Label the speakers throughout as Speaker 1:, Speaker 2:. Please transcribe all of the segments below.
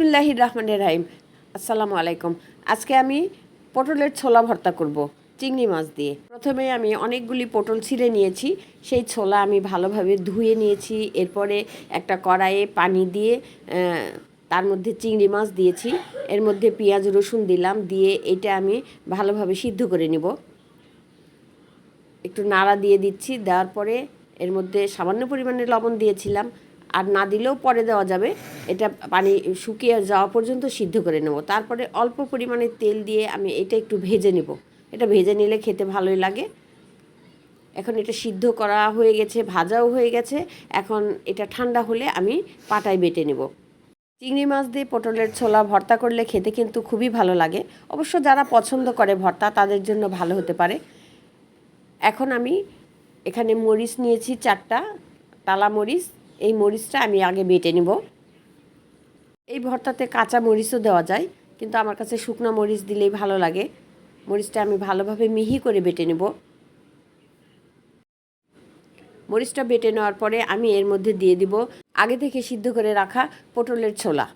Speaker 1: বিসমুল্লাহির রহমানের রাহিম। আসসালামু আলাইকুম। আজকে আমি পটলের ছোলা ভর্তা করব, চিংড়ি মাছ দিয়ে। প্রথমে আমি অনেকগুলি পটল ছিঁড়ে নিয়েছি, সেই ছোলা আমি ভালোভাবে ধুয়ে নিয়েছি, এরপরে একটা কড়াইয়ে পানি দিয়ে তার মধ্যে চিংড়ি মাছ দিয়েছি, এর মধ্যে পেঁয়াজ, রসুন দিলাম, দিয়ে এটা আমি ভালোভাবে সিদ্ধ করে নেব। একটু নাড়া দিয়ে দিচ্ছি, দেওয়ার পরে এর মধ্যে সামান্য পরিমাণে লবণ দিয়েছিলাম আর না দিলেও পরে দেওয়া যাবে। এটা পানি শুকিয়ে যাওয়া পর্যন্ত সিদ্ধ করে নেব। তারপরে অল্প পরিমাণে তেল দিয়ে আমি এটা একটু ভেজে নেব। এটা ভেজে নিলে খেতে ভালোই লাগে। এখন এটা সিদ্ধ করা হয়ে গেছে, ভাজাও হয়ে গেছে। এখন এটা ঠান্ডা হলে আমি পাটায় বেটে নেব। চিংড়ি মাছ দিয়ে পটলের ছোলা ভর্তা করলে খেতে কিন্তু খুবই ভালো লাগে। অবশ্য যারা পছন্দ করে ভর্তা, তাদের জন্য ভালো হতে পারে। এখন আমি এখানে মরিচ নিয়েছি চারটা টালা মরিচ এই মরিচটা আমি আগে বেটে নিব। এই ভর্তাতে কাঁচা মরিচও দেওয়া যায়, কিন্তু আমার কাছে শুকনো মরিচ দিলেই ভালো লাগে। মরিচটা আমি ভালোভাবে মিহি করে বেটে নেব। মরিচটা বেটে নেওয়ার পরে আমি এর মধ্যে দিয়ে দিব আগে থেকে সিদ্ধ করে রাখা পটলের ছোলা।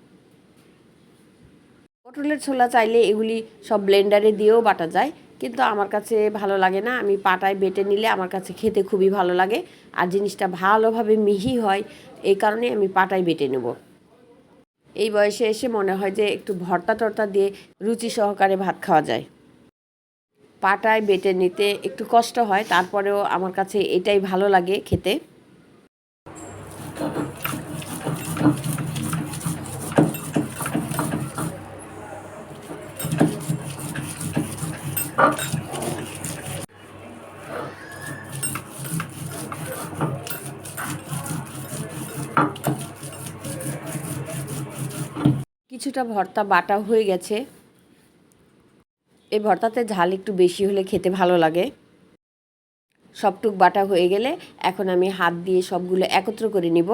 Speaker 1: পটলের ছোলা চাইলে এগুলি সব ব্লেন্ডারে দিয়েও বাটা যায়। কিন্তু আমার কাছে ভালো লাগে না। আমি পাটায় বেটে নিলে আমার কাছে খেতে খুবই ভালো লাগে। আর জিনিসটা ভালোভাবে মিহি হয়, এই কারণে আমি পাটায় বেটে নেব। এই বয়সে এসে মনে হয় যে একটু ভর্তা টর্তা দিয়ে রুচি সহকারে ভাত খাওয়া যায়। পাটায় বেটে নিতে একটু কষ্ট হয়, তারপরেও আমার কাছে এটাই ভালো লাগে খেতে। কিছুটা ভর্তা বাটা হয়ে গেছে। এই ভর্তাতে ঝাল একটু বেশি হলে খেতে ভালো লাগে। সবটুক বাটা হয়ে গেলে এখন আমি হাত দিয়ে সবগুলো একত্র করে নিব।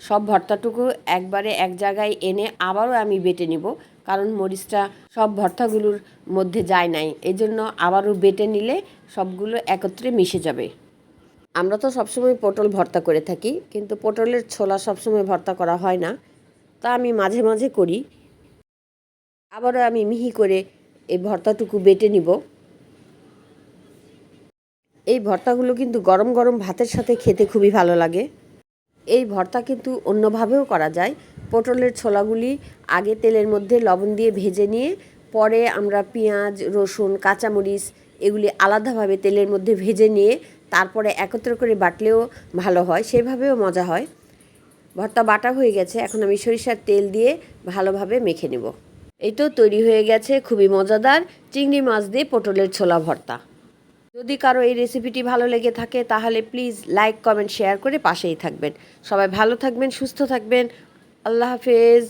Speaker 1: সব ভর্তাটুকু একবারে এক জায়গায় এনে আবারও আমি বেটে নিব, কারণ মরিচটা সব ভর্তাগুলোর মধ্যে যায় নাই। এজন্য আবারও বেটে নিলে সবগুলো একত্রে মিশে যাবে। আমরা তো সবসময় পটল ভর্তা করে থাকি, কিন্তু পটলের ছোলা সবসময় ভর্তা করা হয় না। তা আমি মাঝে মাঝে করি। আবারও আমি মিহি করে এই ভর্তাটুকু বেটে নিব। এই ভর্তাগুলো কিন্তু গরম গরম ভাতের সাথে খেতে খুবই ভালো লাগে। এই ভর্তা কিন্তু অন্যভাবেও করা যায়। পটলের ছোলাগুলি আগে তেলের মধ্যে লবণ দিয়ে ভেজে নিয়ে পরে আমরা পেঁয়াজ, রসুন, কাঁচামরিচ এগুলি আলাদাভাবে তেলের মধ্যে ভেজে নিয়ে তারপরে একত্র করে বাটলেও ভালো হয়, সেভাবেও মজা হয়। ভর্তা বাটা হয়ে গেছে, এখন আমি সরিষার তেল দিয়ে ভালোভাবে মেখে নেব। এই তো তৈরি হয়ে গেছে খুবই মজাদার চিংড়ি মাছ দিয়ে পটলের ছোলা ভর্তা। যদি কারও এই রেসিপিটি ভালো লেগে থাকে, তাহলে প্লিজ লাইক, কমেন্ট, শেয়ার করে পাশেই থাকবেন। সবাই ভালো থাকবেন, সুস্থ থাকবেন। আল্লাহ হাফেজ।